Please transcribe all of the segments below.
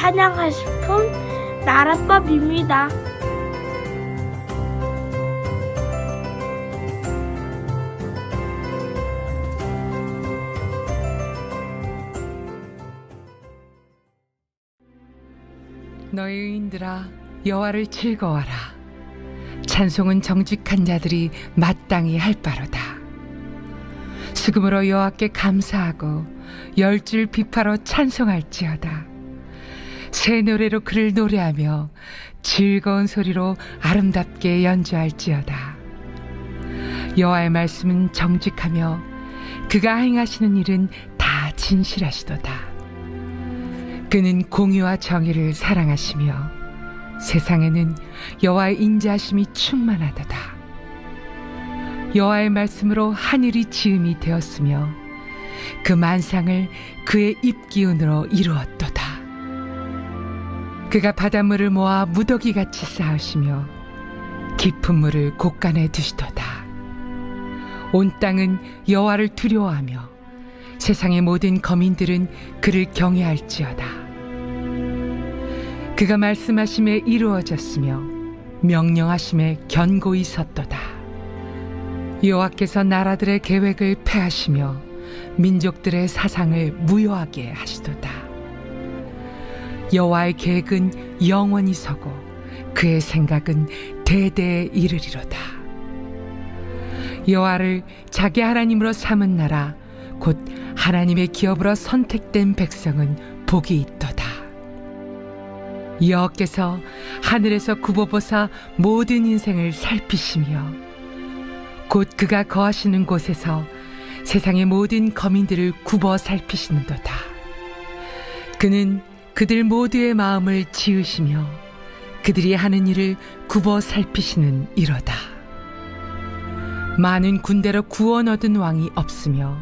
찬양하고 싶은 나라법입니다. 너희 의인들아 여호와를 즐거워라. 찬송은 정직한 자들이 마땅히 할 바로다. 수금으로 여호와께 감사하고 열줄 비파로 찬송할지어다 새 노래로 그를 노래하며 즐거운 소리로 아름답게 연주할지어다 여호와의 말씀은 정직하며 그가 행하시는 일은 다 진실하시도다 그는 공의와 정의를 사랑하시며 세상에는 여호와의 인자하심이 충만하도다. 여호와의 말씀으로 하늘이 지음이 되었으며 그 만상을 그의 입 기운으로 이루었도다. 그가 바닷물을 모아 무더기 같이 쌓으시며 깊은 물을 곳간에 두시도다. 온 땅은 여호와를 두려워하며 세상의 모든 거민들은 그를 경외할지어다. 그가 말씀하심에 이루어졌으며 명령하심에 견고히 섰도다. 여호와께서 나라들의 계획을 패하시며 민족들의 사상을 무효하게 하시도다. 여호와의 계획은 영원히 서고 그의 생각은 대대에 이르리로다. 여호와를 자기 하나님으로 삼은 나라 곧 하나님의 기업으로 선택된 백성은 복이 있도다. 여호께서 하늘에서 굽어보사 모든 인생을 살피시며 곧 그가 거하시는 곳에서 세상의 모든 거민들을 굽어 살피시는도다. 그는 그들 모두의 마음을 지으시며 그들이 하는 일을 굽어 살피시는 이로다. 많은 군대로 구원 얻은 왕이 없으며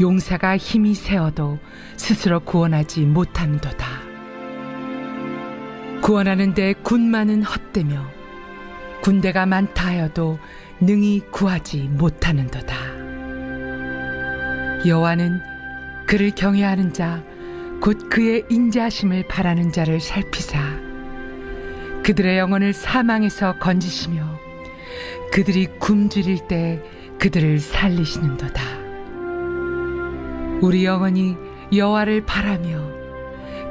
용사가 힘이 세어도 스스로 구원하지 못하는도다. 구원하는데 군만은 헛되며 군대가 많다 하여도 능히 구하지 못하는도다. 여호와는 그를 경외하는 자, 곧 그의 인자하심을 바라는 자를 살피사 그들의 영혼을 사망에서 건지시며 그들이 굶주릴 때 그들을 살리시는도다. 우리 영혼이 여호와를 바라며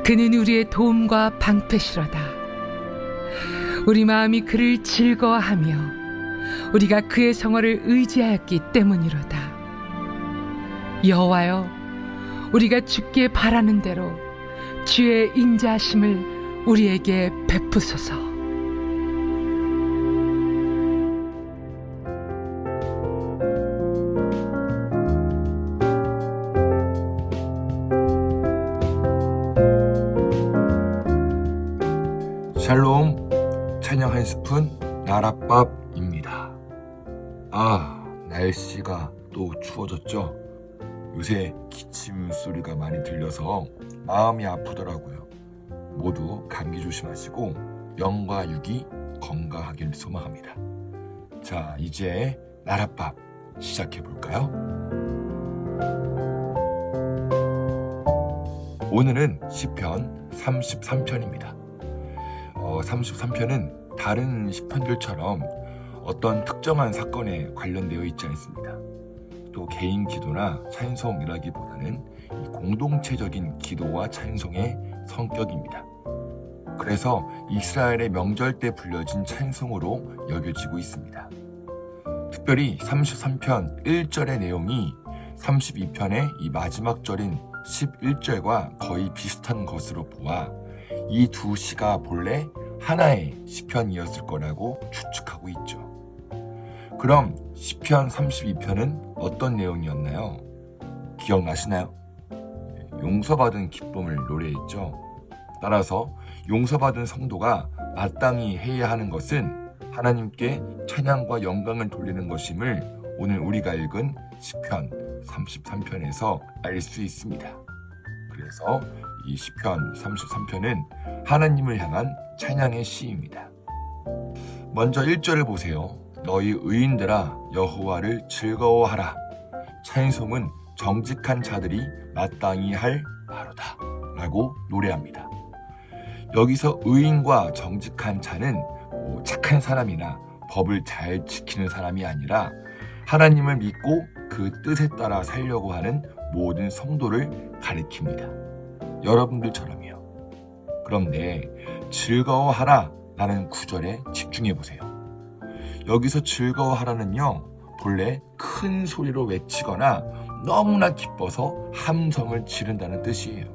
그는 우리의 도움과 방패시로다. 우리 마음이 그를 즐거워하며 우리가 그의 성어를 의지하였기 때문이로다. 여호와여, 우리가 주께 바라는 대로 주의 인자하심을 우리에게 베푸소서. 샬롬 찬양 한 스푼 나랏밥입니다. 아 날씨가 또 추워졌죠. 요새 기침 소리가 많이 들려서 마음이 아프더라고요. 모두 감기 조심하시고 영과 육이 건강하길 소망합니다. 자 이제 나랏밥 시작해 볼까요? 오늘은 시편 33편입니다. 어, 33편은 다른 시편들처럼 어떤 특정한 사건에 관련되어 있지 않습니다. 또 개인 기도나 찬송이라기보다는 이 공동체적인 기도와 찬송의 성격입니다. 그래서 이스라엘의 명절 때 불려진 찬송으로 여겨지고 있습니다. 특별히 33편 1절의 내용이 32편의 이 마지막 절인 11절과 거의 비슷한 것으로 보아 이 두 시가 본래 하나의 시편이었을 거라고 추측하고 있죠. 그럼 시편 32편은 어떤 내용이었나요? 기억나시나요? 용서받은 기쁨을 노래했죠. 따라서 용서받은 성도가 마땅히 해야 하는 것은 하나님께 찬양과 영광을 돌리는 것임을 오늘 우리가 읽은 시편 33편에서 알 수 있습니다. 그래서 이 시편 33편은 하나님을 향한 찬양의 시입니다. 먼저 1절을 보세요. 너희 의인들아 여호와를 즐거워하라. 찬송은 정직한 자들이 마땅히 할 바로다. 라고 노래합니다. 여기서 의인과 정직한 자는 뭐 착한 사람이나 법을 잘 지키는 사람이 아니라 하나님을 믿고 그 뜻에 따라 살려고 하는 모든 성도를 가리킵니다. 여러분들처럼요. 그런데 즐거워하라 라는 구절에 집중해 보세요. 여기서 즐거워하라는요, 본래 큰 소리로 외치거나 너무나 기뻐서 함성을 지른다는 뜻이에요.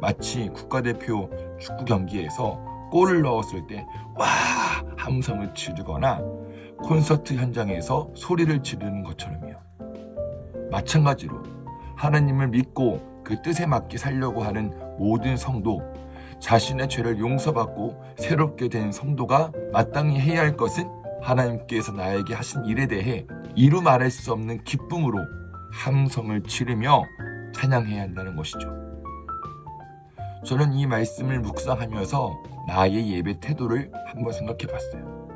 마치 국가대표 축구 경기에서 골을 넣었을 때 와! 함성을 지르거나 콘서트 현장에서 소리를 지르는 것처럼요. 마찬가지로 하나님을 믿고 그 뜻에 맞게 살려고 하는 모든 성도, 자신의 죄를 용서받고 새롭게 된 성도가 마땅히 해야 할 것은 하나님께서 나에게 하신 일에 대해 이루 말할 수 없는 기쁨으로 함성을 지르며 찬양해야 한다는 것이죠. 저는 이 말씀을 묵상하면서 나의 예배 태도를 한번 생각해 봤어요.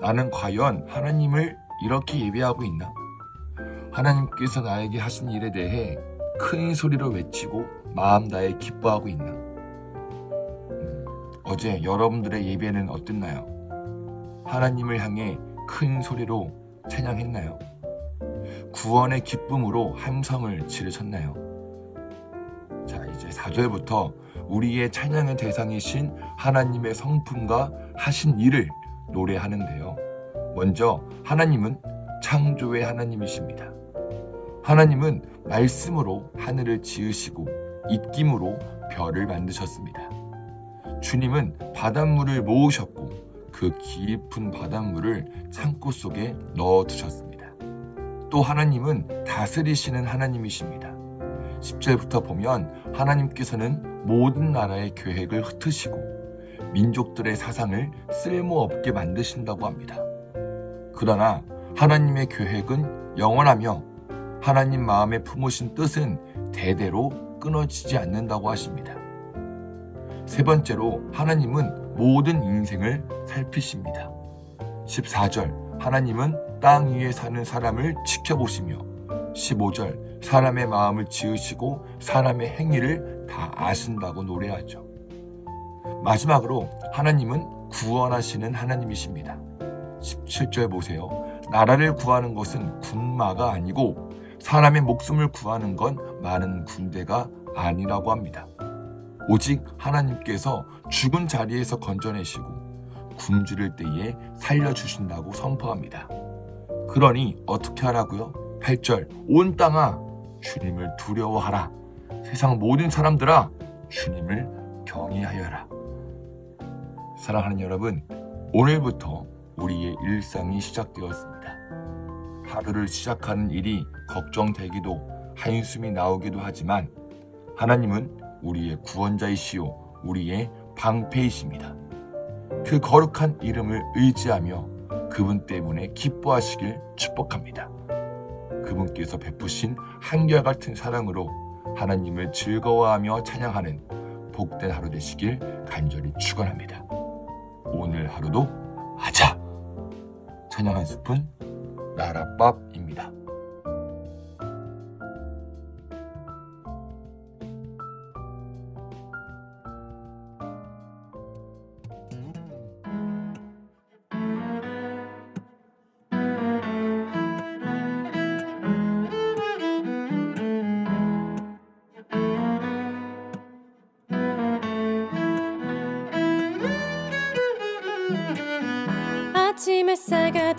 나는 과연 하나님을 이렇게 예배하고 있나? 하나님께서 나에게 하신 일에 대해 큰 소리로 외치고 마음 다해 기뻐하고 있나? 음, 어제 여러분들의 예배는 어땠나요? 하나님을 향해 큰 소리로 찬양했나요? 구원의 기쁨으로 함성을 지르셨나요? 자, 이제 4절부터 우리의 찬양의 대상이신 하나님의 성품과 하신 일을 노래하는데요. 먼저 하나님은 창조의 하나님이십니다. 하나님은 말씀으로 하늘을 지으시고 입김으로 별을 만드셨습니다. 주님은 바닷물을 모으셨고 그 깊은 바닷물을 창고 속에 넣어 두셨습니다. 또 하나님은 다스리시는 하나님이십니다. 10절부터 보면 하나님께서는 모든 나라의 계획을 흩으시고 민족들의 사상을 쓸모없게 만드신다고 합니다. 그러나 하나님의 계획은 영원하며 하나님 마음에 품으신 뜻은 대대로 끊어지지 않는다고 하십니다. 세 번째로 하나님은 모든 인생을 살피십니다. 14절 하나님은 땅 위에 사는 사람을 지켜보시며 15절 사람의 마음을 지으시고 사람의 행위를 다 아신다고 노래하죠. 마지막으로 하나님은 구원하시는 하나님이십니다. 17절 보세요. 나라를 구하는 것은 군마가 아니고 사람의 목숨을 구하는 건 많은 군대가 아니라고 합니다. 오직 하나님께서 죽은 자리에서 건져내시고 굶주릴 때에 살려주신다고 선포합니다. 그러니 어떻게 하라고요? 8절 온 땅아 주님을 두려워하라 세상 모든 사람들아 주님을 경외하여라 사랑하는 여러분 오늘부터 우리의 일상이 시작되었습니다 하루를 시작하는 일이 걱정되기도 한숨이 나오기도 하지만 하나님은 우리의 구원자이시요 우리의 방패이십니다 그 거룩한 이름을 의지하며 그분 때문에 기뻐하시길 축복합니다. 그분께서 베푸신 한결같은 사랑으로 하나님을 즐거워하며 찬양하는 복된 하루 되시길 간절히 축원합니다. 오늘 하루도 하자! 찬양 한 스푼 나라밥입니다.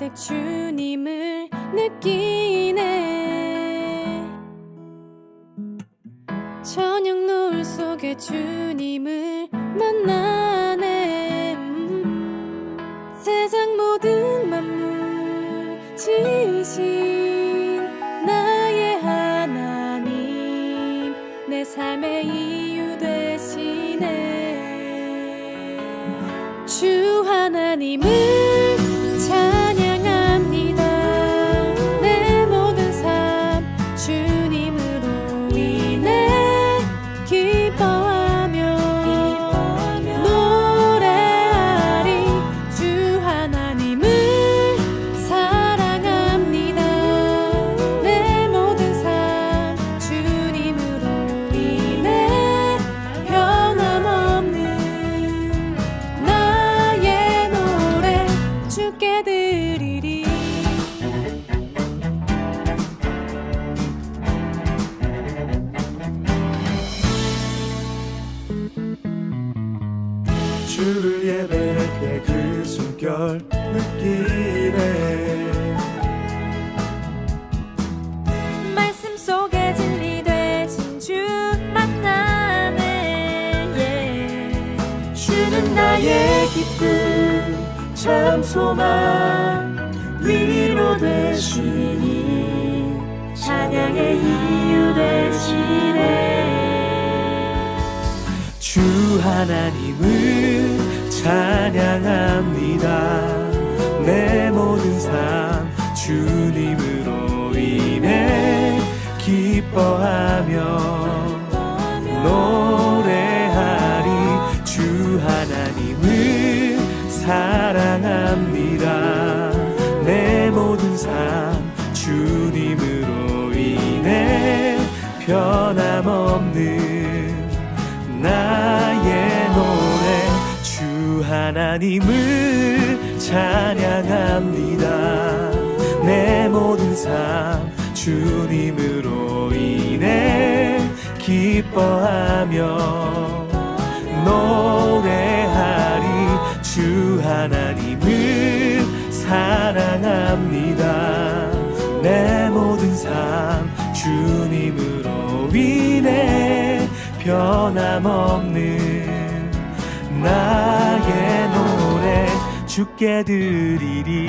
가득 주님을 느끼네. 저녁 노을 속에 주님을 만나네. 음, 세상 모든 만물 지으신 나의 하나님 내 삶의 이유 되시네. 주 하나님을 주를 예배할 때 그 숨결 느끼네. 말씀 속에 진리 되신 주 만나네. 예. 주는 나의 기쁨 참 소망 위로 되시니 찬양의 이유 되시네 하나님을 찬양합니다. 내 모든 삶 주님으로 인해 기뻐하며 하나님을 찬양합니다. 내 모든 삶 주님으로 인해 기뻐하며 노래하리 주 하나님을 사랑합니다. 내 모든 삶 주님으로 인해 변함없는 노래 주께 드리리